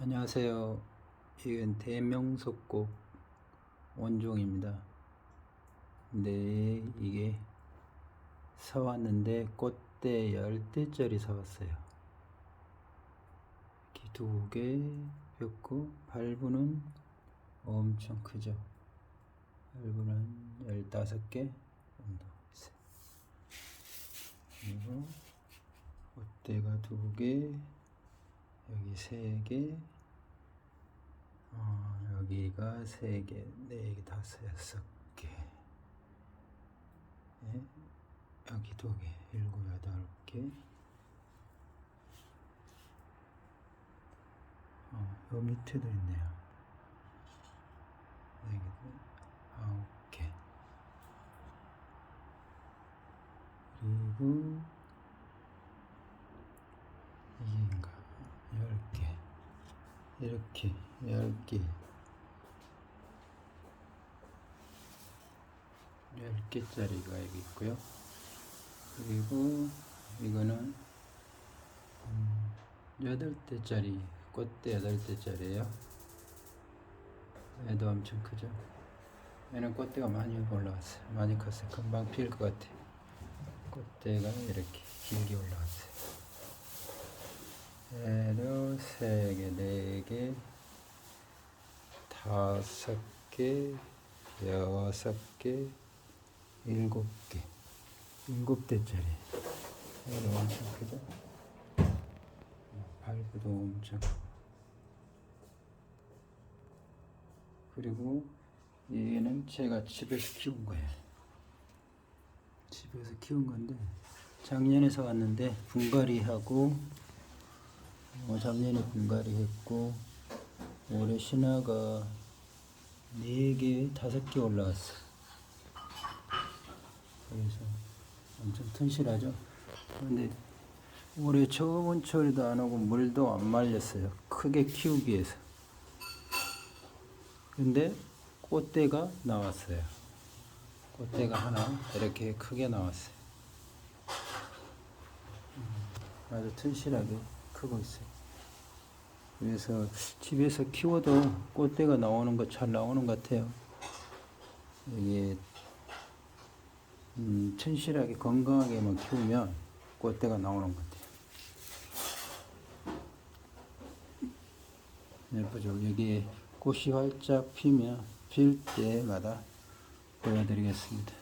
안녕하세요. 이건 대명석곡 원종입니다. 근데 이게 사왔는데 꽃대 10대짜리 사왔어요. 이렇게 두 개 폈고 발부는 엄청 크죠. 발부는 15개 정도 있어요. 그리고 꽃대가 두 개, 여기 세 개, 어, 여기가 세 개, 네 개, 다섯, 여섯 개, 예, 여기 두 개, 일곱, 여덟 개, 어, 요 밑에도 있네요. 네 개, 아홉 개, 그리고 이게인가? 열 개. 이렇게. 열 개짜리가 여기 있고요. 그리고 이거는 음, 여덟 대짜리 꽃대 여덟 대짜리예요. 얘도 엄청 크죠. 얘는 꽃대가 많이 올라왔어요. 많이 컸어요. 금방 필것 같아. 꽃대가 이렇게 길게 올라왔어요. 얘도 개, 다섯 개, 여섯 개, 일곱 개, 일곱 대짜리. 엄청 크죠? 발구도 엄청. 그리고 얘는 제가 집에서 키운 거예요. 집에서 키운 건데 작년에 사왔는데 분갈이하고 어, 작년에 분갈이 했고 올해 신화가 4개, 5개 올라왔어. 그래서 엄청 튼실하죠. 근데 올해 저번 철에도 안 오고 물도 안 말렸어요. 크게 키우기 위해서. 근데 꽃대가 나왔어요. 꽃대가 하나 이렇게 크게 나왔어요. 음, 아주 튼실하게 크고 있어요. 그래서 집에서 키워도 꽃대가 나오는 거 잘 나오는 것 같아요. 이게 음, 튼실하게 건강하게만 키우면 꽃대가 나오는 것 같아요. 예쁘죠? 여기 꽃이 활짝 피면 필 때마다 보여드리겠습니다.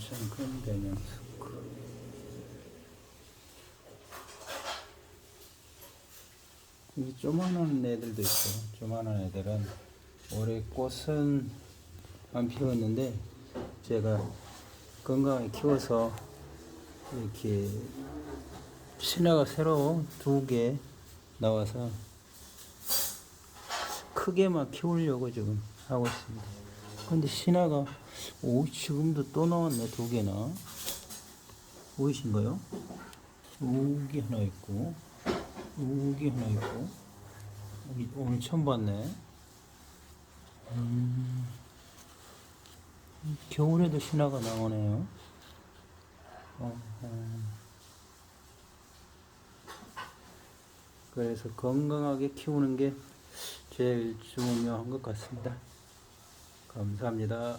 엄청 큰 대명석. 이 조만한 애들도 있어요. 조만한 애들은 올해 꽃은 안 피웠는데 제가 건강하게 키워서 이렇게 신화가 새로 두 개 나와서 크게만 키우려고 지금 하고 있습니다. 근데 신화가 오 지금도 또 나왔네 두 개나 보이신가요? 여기 하나 있고 여기 하나 있고 여기 오늘 처음 봤네. 음, 겨울에도 신화가 나오네요. 어, 어. 그래서 건강하게 키우는 게 제일 중요한 것 같습니다. 감사합니다.